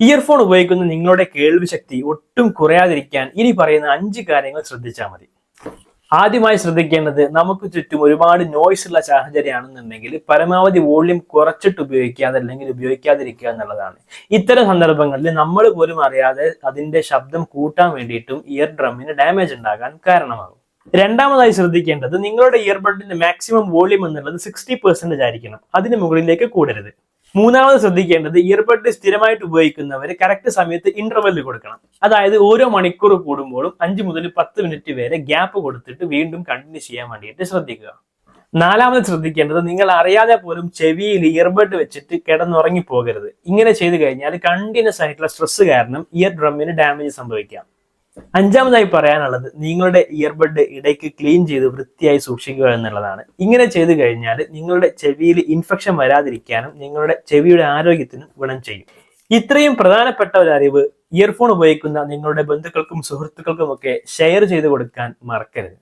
Earphone ഉപയോഗിക്കുന്ന നിങ്ങളുടെ കേൾവി ശക്തി ഒട്ടും കുറയാതിരിക്കാൻ ഇനി പറയുന്ന അഞ്ച് കാര്യങ്ങൾ ശ്രദ്ധിച്ചാൽ മതി. ആദ്യമായി ശ്രദ്ധിക്കേണ്ടത് നമുക്ക് ചുറ്റും ഒരുപാട് നോയ്സ് ഉള്ള സാഹചര്യമാണെന്നുണ്ടെങ്കിൽ പരമാവധി വോള്യൂം കുറച്ചിട്ട് ഉപയോഗിക്കുക അല്ലെങ്കിൽ ഉപയോഗിക്കാതിരിക്കുക എന്നുള്ളതാണ്. ഇത്തരം സന്ദർഭങ്ങളിൽ നമ്മൾ പോലും അറിയാതെ അതിന്റെ ശബ്ദം കൂട്ടാൻ വേണ്ടിയിട്ടും ഇയർ ഡ്രമ്മിന് ഡാമേജ് ഉണ്ടാകാൻ കാരണമാകും. രണ്ടാമതായി ശ്രദ്ധിക്കേണ്ടത് നിങ്ങളുടെ ഇയർബഡിന്റെ മാക്സിമം വോള്യൂം എന്നുള്ളത് സിക്സ്റ്റി പെർസെന്റേജ് ആയിരിക്കണം. അതിന് മുകളിലേക്ക് കൂടരുത്. മൂന്നാമത് ശ്രദ്ധിക്കേണ്ടത് ഇയർബഡ് സ്ഥിരമായിട്ട് ഉപയോഗിക്കുന്നവർ കറക്റ്റ് സമയത്ത് ഇന്റർവെൽ കൊടുക്കണം. അതായത് ഓരോ മണിക്കൂർ കൂടുമ്പോഴും അഞ്ച് മുതൽ പത്ത് മിനിറ്റ് വരെ ഗ്യാപ്പ് കൊടുത്തിട്ട് വീണ്ടും കണ്ടിന്യൂ ചെയ്യാൻ വേണ്ടിയിട്ട് ശ്രദ്ധിക്കുക. നാലാമത് ശ്രദ്ധിക്കേണ്ടത് നിങ്ങൾ അറിയാതെ പോലും ചെവിയിൽ ഇയർബഡ് വെച്ചിട്ട് കിടന്നുറങ്ങി പോകരുത് ഇങ്ങനെ ചെയ്തു കഴിഞ്ഞാൽ കണ്ടിന്യൂസ് ആയിട്ടുള്ള സ്ട്രെസ് കാരണം ഇയർ ഡ്രമ്മിന് ഡാമേജ് സംഭവിക്കാം. അഞ്ചാമതായി പറയാനുള്ളത് നിങ്ങളുടെ ഇയർബഡ് ഇടയ്ക്ക് ക്ലീൻ ചെയ്ത് വൃത്തിയായി സൂക്ഷിക്കുക എന്നുള്ളതാണ്. ഇങ്ങനെ ചെയ്തു കഴിഞ്ഞാൽ നിങ്ങളുടെ ചെവിയിൽ ഇൻഫെക്ഷൻ വരാതിരിക്കാനും നിങ്ങളുടെ ചെവിയുടെ ആരോഗ്യത്തിനും ഗുണം ചെയ്യും. ഇത്രയും പ്രധാനപ്പെട്ട ഒരു അറിവ് ഇയർഫോൺ ഉപയോഗിക്കുന്ന നിങ്ങളുടെ ബന്ധുക്കൾക്കും സുഹൃത്തുക്കൾക്കും ഒക്കെ ഷെയർ ചെയ്ത് കൊടുക്കാൻ മറക്കരുത്.